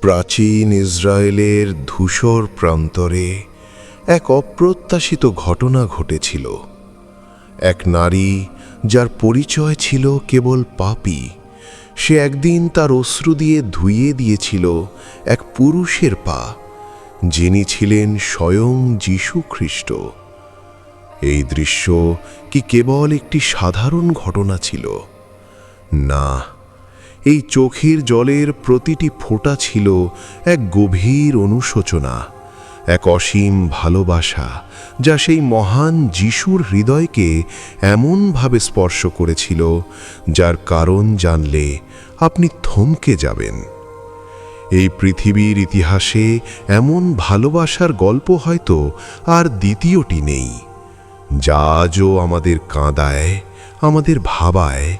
প্রাচীন ইসরায়েলের ধূসর প্রান্তরে এক অপ্রত্যাশিত ঘটনা ঘটেছিল। এক নারী যার পরিচয় ছিল কেবল পাপি, সে একদিন তার অশ্রু দিয়ে ধুইয়ে দিয়েছিল এক পুরুষের পা, যিনি ছিলেন স্বয়ং যীশু খ্রিস্ট। এই দৃশ্য কি কেবল একটি সাধারণ ঘটনা ছিল? না এই চোখের জলের প্রতিটি ফোঁটা ছিল এক গভীর অনুশোচনা, এক অসীম ভালোবাসা, যা সেই মহান যিশুর হৃদয়কে এমনভাবে স্পর্শ করেছিল, যার কারণ জানলে আপনি থমকে যাবেন। এই পৃথিবীর ইতিহাসে এমন ভালোবাসার গল্প হয়তো আর দ্বিতীয়টি নেই, যা আজও আমাদের কাঁদায়, আমাদের ভাবায়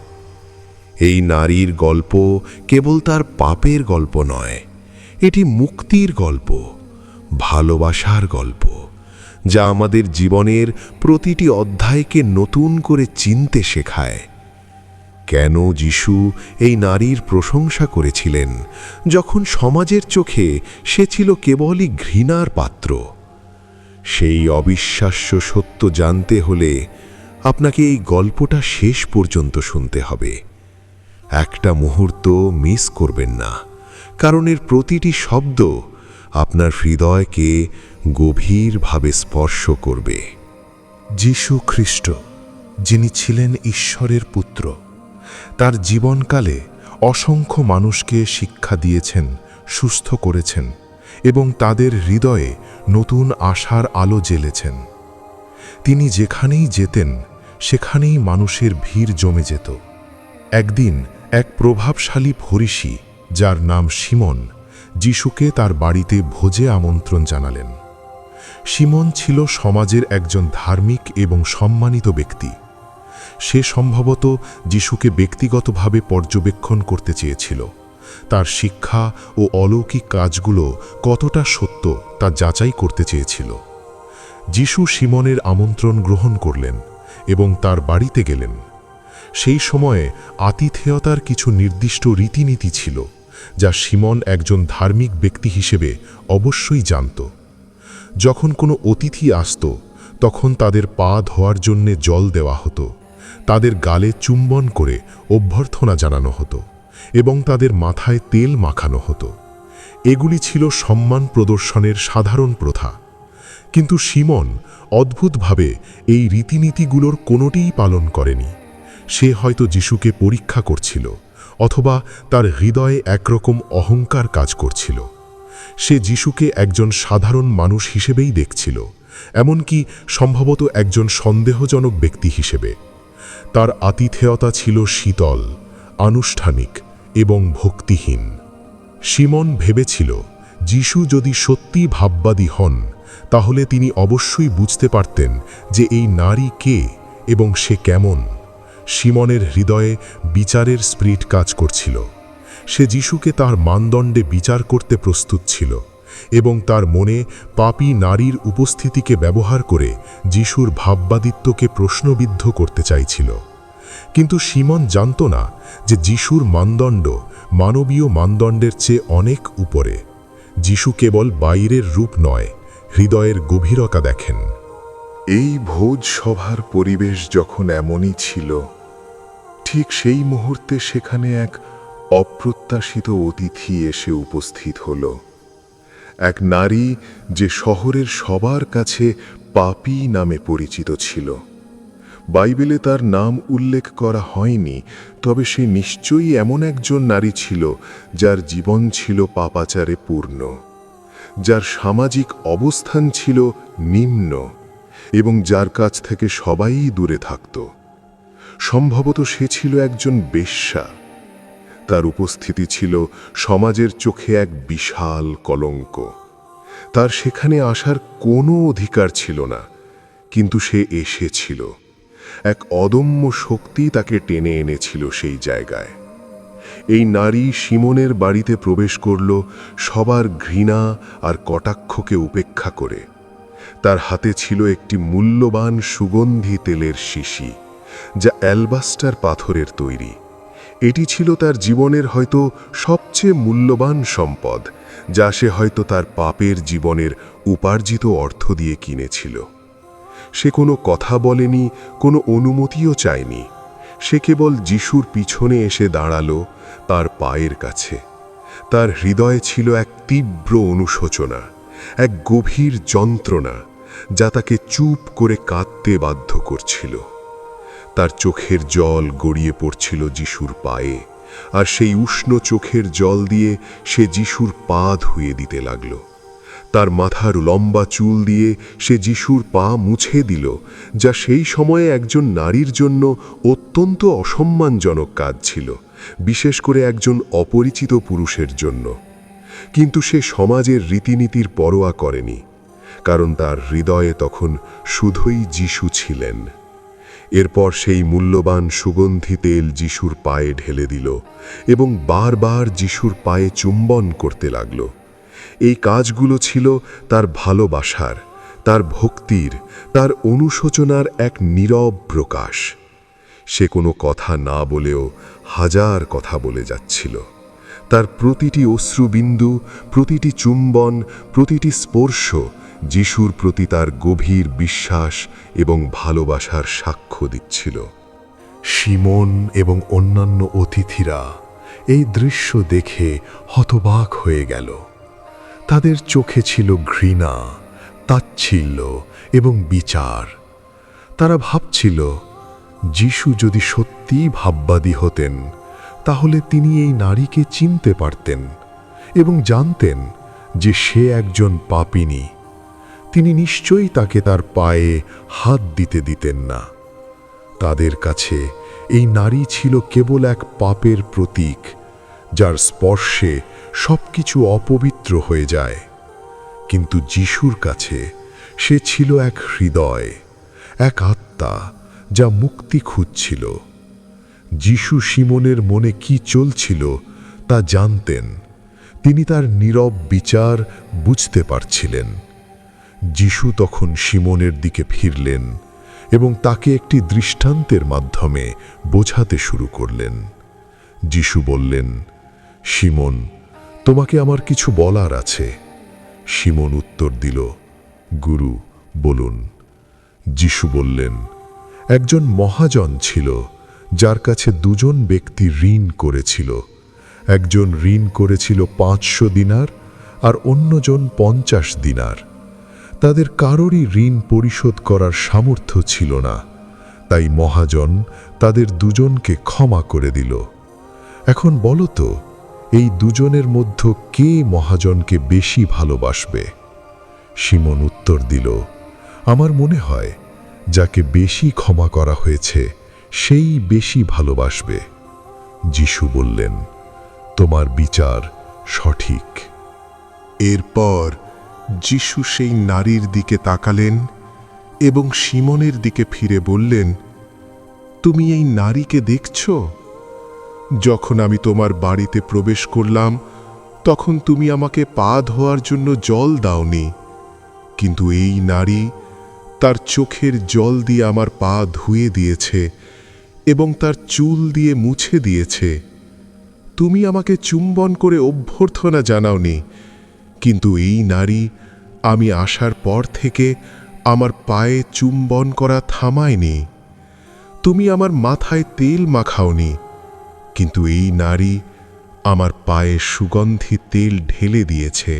এই নারীর গল্প কেবল তার পাপের গল্প নয়, এটি মুক্তির গল্প, ভালোবাসার গল্প, যা আমাদের জীবনের প্রতিটি অধ্যায়কে নতুন করে চিনতে শেখায়। কেন যিশু এই নারীর প্রশংসা করেছিলেন, যখন সমাজের চোখে সে ছিল কেবলই ঘৃণার পাত্র? সেই অবিশ্বাস্য সত্য জানতে হলে আপনাকে এই গল্পটা শেষ পর্যন্ত শুনতে হবে। একটা মুহূর্ত মিস করবেন না। কারণ এর প্রতিটি শব্দ আপনার হৃদয়কে গভীরভাবে স্পর্শ করবে। যীশু খ্রিস্ট, যিনি ছিলেন ঈশ্বরের পুত্র, তার জীবনকালে অসংখ্য মানুষকে শিক্ষা দিয়েছেন, সুস্থ করেছেন এবং তাদের হৃদয়ে নতুন আশার আলো জ্বেলেছেন। তিনি যেখানেই যেতেন, সেখানেই মানুষের ভিড় জমে যেত। একদিন এক প্রভাবশালী ফরিসি যার নাম সিমন যিশুকে তার বাড়িতে ভোজে আমন্ত্রণ জানালেন। সিমন ছিল সমাজের একজন ধার্মিক এবং সম্মানিত ব্যক্তি। সে সম্ভবত যিশুকে ব্যক্তিগতভাবে পর্যবেক্ষণ করতে চেয়েছিল। তার শিক্ষা ও অলৌকিক কাজগুলো কতটা সত্য তা যাচাই করতে চেয়েছিল। যিশু সিমনের আমন্ত্রণ গ্রহণ করলেন এবং তার বাড়িতে গেলেন। সেই সময়ে আতিথেয়তার কিছু নির্দিষ্ট রীতিনীতি ছিল, যা সিমন একজন ধার্মিক ব্যক্তি হিসেবে অবশ্যই জানত। যখন কোনো অতিথি আসত, তখন তাদের পা ধোয়ার জন্যে জল দেওয়া হতো, তাদের গালে চুম্বন করে অভ্যর্থনা জানানো হতো, এবং তাদের মাথায় তেল মাখানো হতো। এগুলি ছিল সম্মান প্রদর্শনের সাধারণ প্রথা। কিন্তু সিমন অদ্ভুতভাবে এই রীতিনীতিগুলোর কোনোটিই পালন করেনি। সে হয়তো যিশুকে পরীক্ষা করছিল, অথবা তার হৃদয়ে একরকম অহংকার কাজ করছিল। সে যিশুকে একজন সাধারণ মানুষ হিসেবেই দেখছিল, এমনকি সম্ভবত একজন সন্দেহজনক ব্যক্তি হিসেবে। তার আতিথেয়তা ছিল শীতল, আনুষ্ঠানিক এবং ভক্তিহীন। সিমন ভেবেছিল, যিশু যদি সত্যি ভাববাদী হন, তাহলে তিনি অবশ্যই বুঝতে পারতেন যে এই নারী কে এবং সে কেমন। সিমনের হৃদয়ে বিচারের স্প্রিট কাজ করছিল। সে যিশুকে তার মানদণ্ডে বিচার করতে প্রস্তুত ছিল এবং তার মনে পাপী নারীর উপস্থিতিকে ব্যবহার করে যিশুর ভাববাদিত্বকে প্রশ্নবিদ্ধ করতে চাইছিল। কিন্তু সিমন জানত না যে যিশুর মানদণ্ড মানবীয় মানদণ্ডের চেয়ে অনেক উপরে। যিশু কেবল বাইরের রূপ নয়, হৃদয়ের গভীরতা দেখেন। এই ভোজ সভার পরিবেশ যখন এমনই ছিল ঠিক সেই মুহূর্তে সেখানে এক অপ্রত্যাশিত অতিথি এসে উপস্থিত হল। এক নারী যে শহরের সবার কাছে পাপি নামে পরিচিত ছিল। বাইবেলে তার নাম উল্লেখ করা হয়নি, তবে সে নিশ্চয়ই এমন একজন নারী ছিল যার জীবন ছিল পাপাচারে পূর্ণ, যার সামাজিক অবস্থান ছিল নিম্ন এবং যার কাছ থেকে সবাই দূরে থাকত। সম্ভবত সে ছিল একজন বেশ্যা। তার উপস্থিতি ছিল সমাজের চোখে এক বিশাল কলঙ্ক। তার সেখানে আসার কোনো অধিকার ছিল না, কিন্তু সে এসেছিল। এক অদম্য শক্তি তাকে টেনে এনেছিল সেই জায়গায়। এই নারী সিমনের বাড়িতে প্রবেশ করল সবার ঘৃণা আর কটাক্ষকে উপেক্ষা করে। তার হাতে ছিল একটি মূল্যবান সুগন্ধি তেলের শিশি। যা অ্যালবাস্টার পাথরের তৈরি। এটি ছিল তার জীবনের হয়তো সবচেয়ে মূল্যবান সম্পদ, যা সে হয়তো তার পাপের জীবনের উপার্জিত অর্থ দিয়ে কিনেছিল। সে কোনো কথা বলেনি, কোনো অনুমতিও চায়নি। সে কেবল যিশুর পিছনে এসে দাঁড়াল তার পায়ের কাছে। তার হৃদয়ে ছিল এক তীব্র অনুশোচনা, এক গভীর যন্ত্রণা, যা তাকে চুপ করে কাঁদতে বাধ্য করছিল। তার চোখের জল গড়িয়ে পড়ছিল যিশুর পায়ে, আর সেই উষ্ণ চোখের জল দিয়ে সে যিশুর পা ধুয়ে দিতে লাগল। তার মাথার লম্বা চুল দিয়ে সে যিশুর পা মুছে দিল, যা সেই সময়ে একজন নারীর জন্য অত্যন্ত অসম্মানজনক কাজ ছিল, বিশেষ করে একজন অপরিচিত পুরুষের জন্য। কিন্তু সে সমাজের রীতিনীতির পরোয়া করেনি, কারণ তার হৃদয়ে তখন শুধুই যিশু ছিলেন। এরপর সেই মূল্যবান সুগন্ধি তেল যিশুর পায়ে ঢেলে দিল এবং বারবার যিশুর পায়ে চুম্বন করতে লাগল। এই কাজগুলো ছিল তার ভালোবাসার, তার ভক্তির, তার অনুশোচনার এক নীরব প্রকাশ। সে কোনো কথা না বলেও হাজার কথা বলে যাচ্ছিল। তার প্রতিটি অশ্রুবিন্দু, প্রতিটি চুম্বন, প্রতিটি স্পর্শ যিশুর প্রতি তার গভীর বিশ্বাস এবং ভালোবাসার সাক্ষ্য দিচ্ছিল। সিমন এবং অন্যান্য অতিথিরা এই দৃশ্য দেখে হতবাক হয়ে গেল। তাদের চোখে ছিল ঘৃণা, তাচ্ছিল্য এবং বিচার। তারা ভাবছিল, যিশু যদি সত্যিই ভাববাদী হতেন, তাহলে তিনি এই নারীকে চিনতে পারতেন এবং জানতেন যে সে একজন পাপিনী। তিনি নিশ্চয়ই তাকে তার পায়ে হাত দিতে দিতেন না। তাদের কাছে এই নারী ছিল কেবল এক পাপের প্রতীক, যার স্পর্শে সবকিছু অপবিত্র হয়ে যায়। কিন্তু যিশুর কাছে সে ছিল এক হৃদয়, এক আত্মা যা মুক্তি খুঁজছিল। যিশু সিমনের মনে কি চলছিল তা জানতেন, তিনি তার নীরব বিচার বুঝতে পারছিলেন। যিশু তখন সিমনের দিকে ফিরলেন এবং তাকে একটি দৃষ্টান্তের মাধ্যমে বোঝাতে শুরু করলেন। যিশু বললেন সিমন তোমাকে আমার কিছু বলার আছে। সিমন উত্তর দিল, গুরু, বলুন। যিশু বললেন, একজন মহাজন ছিল, যার কাছে দুজন ব্যক্তি ঋণ করেছিল। একজন ঋণ করেছিল পাঁচশো দিনার আর অন্যজন পঞ্চাশ দিনার। তাদের কারোরই ঋণ পরিশোধ করার সামর্থ্য ছিল না। তাই মহাজন তাদের দুজনকে ক্ষমা করে দিল। এখন বলো তো, এই দুজনের মধ্য কে মহাজনকে বেশি ভালোবাসবে? সিমন উত্তর দিল, আমার মনে হয়, যাকে বেশি ক্ষমা করা হয়েছে, সেই বেশি ভালোবাসবে। যিশু বললেন, তোমার বিচার সঠিক। এরপর যিশু সেই নারীর দিকে তাকালেন এবং সিমনের দিকে ফিরে বললেন, তুমি এই নারীকে দেখছ? যখন আমি তোমার বাড়িতে প্রবেশ করলাম, তখন তুমি আমাকে পা ধোয়ার জন্য জল দাওনি। কিন্তু এই নারী তার চোখের জল দিয়ে আমার পা ধুয়ে দিয়েছে এবং তার চুল দিয়ে মুছে দিয়েছে। তুমি আমাকে চুম্বন করে অভ্যর্থনা জানাওনি কিন্তু এই নারী আমি আসার পর থেকে আমার পায়ে চুম্বন করা থামায়নি। তুমি আমার মাথায় তেল মাখাওনি, কিন্তু এই নারী আমার পায়ে সুগন্ধি তেল ঢেলে দিয়েছে।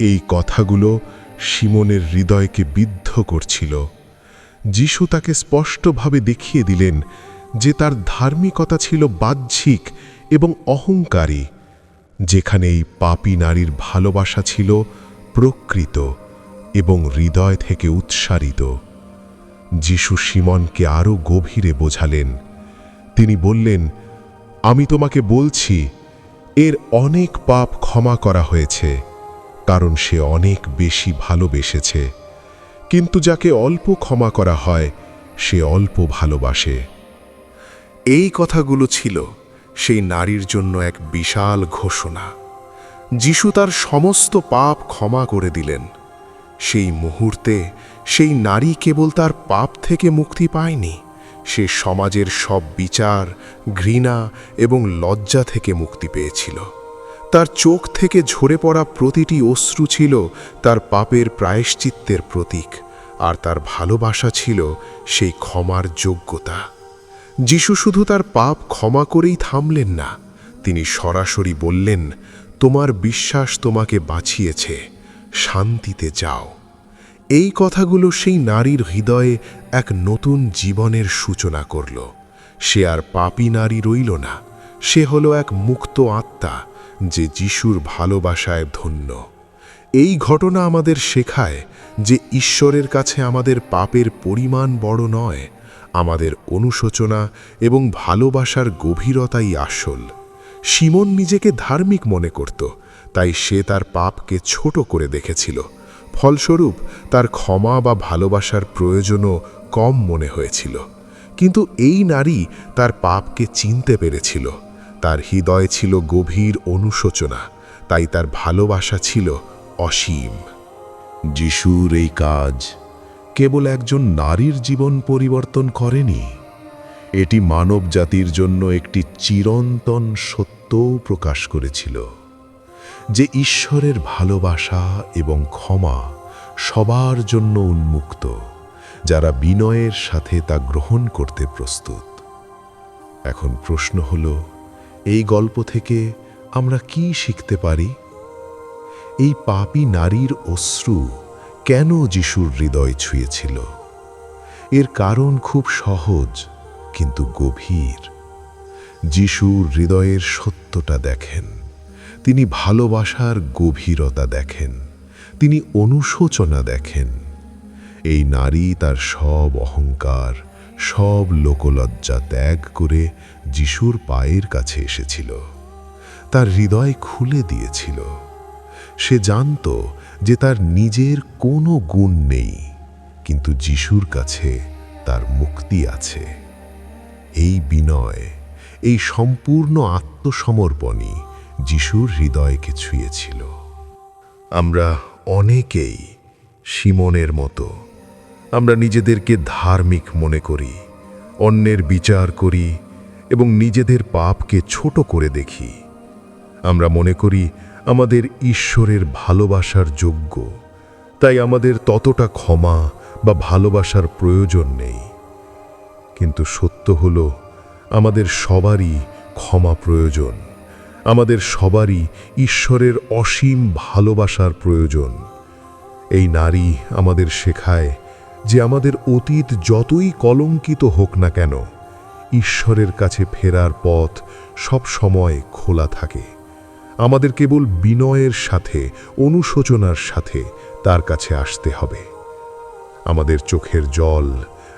এই কথাগুলো সিমনের হৃদয়কে বিদ্ধ করছিল। যিশু তাকে স্পষ্টভাবে দেখিয়ে দিলেন যে তার ধার্মিকতা ছিল বাহ্যিক এবং অহংকারী। যেখানে এই পাপী নারীর ভালোবাসা ছিল প্রকৃত এবং হৃদয় থেকে উৎসারিত। যিশু সিমনকে আরও গভীরে বোঝালেন। তিনি বললেন, আমি তোমাকে বলছি, এর অনেক পাপ ক্ষমা করা হয়েছে, কারণ সে অনেক বেশি ভালোবেসেছে। কিন্তু যাকে অল্প ক্ষমা করা হয়, সে অল্প ভালোবাসে। এই কথাগুলো ছিল সেই নারীর জন্য এক বিশাল ঘোষণা। যিশু তার সমস্ত পাপ ক্ষমা করে দিলেন। সেই মুহূর্তে সেই নারী কেবল তার পাপ থেকে মুক্তি পায়নি, সে সমাজের সব বিচার, ঘৃণা এবং লজ্জা থেকে মুক্তি পেয়েছিল। তার চোখ থেকে ঝরে পড়া প্রতিটি অশ্রু ছিল তার পাপের প্রায়শ্চিত্তের প্রতীক, আর তার ভালোবাসা ছিল সেই ক্ষমার যোগ্যতা। যিশু শুধু তার পাপ ক্ষমা করেই থামলেন না, তিনি সরাসরি বললেন, তোমার বিশ্বাস তোমাকে বাঁচিয়েছে, শান্তিতে যাও। এই কথাগুলো সেই নারীর হৃদয়ে এক নতুন জীবনের সূচনা করল। সে আর পাপী নারী রইল না, সে হলো এক মুক্ত আত্মা, যে যিশুর ভালোবাসায় ধন্য। এই ঘটনা আমাদের শেখায় যে ঈশ্বরের কাছে আমাদের পাপের পরিমাণ বড় নয় আমাদের অনুশোচনা এবং ভালোবাসার গভীরতাই আসল। সিমন নিজেকে ধার্মিক মনে করত, তাই সে তার পাপকে ছোট করে দেখেছিল। ফলস্বরূপ, তার ক্ষমা বা ভালোবাসার প্রয়োজনও কম মনে হয়েছিল। কিন্তু এই নারী তার পাপকে চিনতে পেরেছিল। তার হৃদয় ছিল গভীর অনুশোচনা, তাই তার ভালোবাসা ছিল অসীম। যিশুর এই কাজ কেবল একজন নারীর জীবন পরিবর্তন করেনি, এটি মানব জাতির জন্য একটি চিরন্তন সত্যও প্রকাশ করেছিল, যে ঈশ্বরের ভালোবাসা এবং ক্ষমা সবার জন্য উন্মুক্ত, যারা বিনয়ের সাথে তা গ্রহণ করতে প্রস্তুত। এখন প্রশ্ন হল, এই গল্প থেকে আমরা কি শিখতে পারি? এই পাপী নারীর অশ্রু কেন যিশুর হৃদয় ছুঁয়েছিল? এর কারণ খুব সহজ, কিন্তু গভীর। যিশুর হৃদয়ের সত্যটা দেখেন। তিনি ভালোবাসার গভীরতা দেখেন। তিনি অনুশোচনা দেখেন। এই নারী তার সব অহংকার, সব লোকলজ্জা ত্যাগ করে যিশুর পায়ের কাছে এসেছিল। তার হৃদয় খুলে দিয়েছিল। সে জানত যে তার নিজের কোনো গুণ নেই, কিন্তু যিশুর কাছে তার মুক্তি আছে। এই বিনয়, এই সম্পূর্ণ আত্মসমর্পণই যিশুর হৃদয়কে ছুঁয়েছিল। আমরা অনেকেই সিমনের মতো, আমরা নিজেদেরকে ধার্মিক মনে করি, অন্যের বিচার করি এবং নিজেদের পাপকে ছোট করে দেখি। আমরা মনে করি আমাদের ঈশ্বরের ভালোবাসার যোগ্য। তাই আমাদের ততটা ক্ষমা বা ভালোবাসার প্রয়োজন নেই। কিন্তু সত্য হল, আমাদের সবারই ক্ষমা প্রয়োজন। আমাদের সবারই ঈশ্বরের অসীম ভালোবাসার প্রয়োজন। এই নারী আমাদের শেখায় যে আমাদের অতীত যতই কলঙ্কিত হোক না কেন, ঈশ্বরের কাছে ফেরার পথ সব সময় খোলা থাকে। আমাদের কেবল বিনয়ের সাথে, অনুশোচনার সাথে তার কাছে আসতে হবে। আমাদের চোখের জল,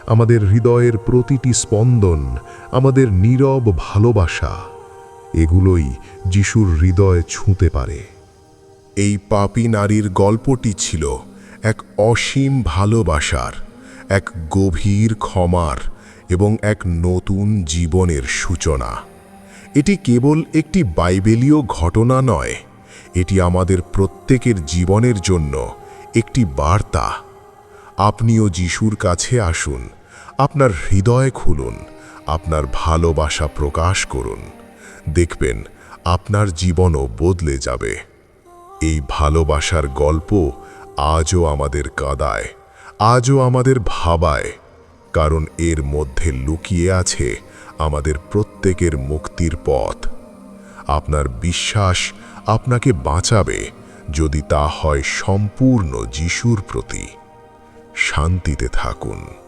আমাদের হৃদয়ের প্রতিটি স্পন্দন, আমাদের নীরব ভালোবাসা, এগুলোই যিশুর হৃদয় ছুঁতে পারে। এই পাপী নারীর গল্পটি ছিল এক অসীম ভালোবাসার, এক গভীর ক্ষমার এবং এক নতুন জীবনের সূচনা। এটি কেবল একটি বাইবেলীয় ঘটনা নয়, এটি আমাদের প্রত্যেকের জীবনের জন্য একটি বার্তা। আপনিও যিশুর কাছে আসুন, আপনার হৃদয় খুলুন, আপনার ভালোবাসা প্রকাশ করুন। দেখবেন, আপনার জীবনও বদলে যাবে। এই ভালোবাসার গল্প আজও আমাদের কাদায়, আজও আমাদের ভাবায়, কারণ এর মধ্যে লুকিয়ে আছে আমাদের প্রত্যেকের মুক্তির পথ। আপনার বিশ্বাস আপনাকে বাঁচাবে যদি তা হয় সম্পূর্ণ যিশুর প্রতি। শান্তিতে থাকুন।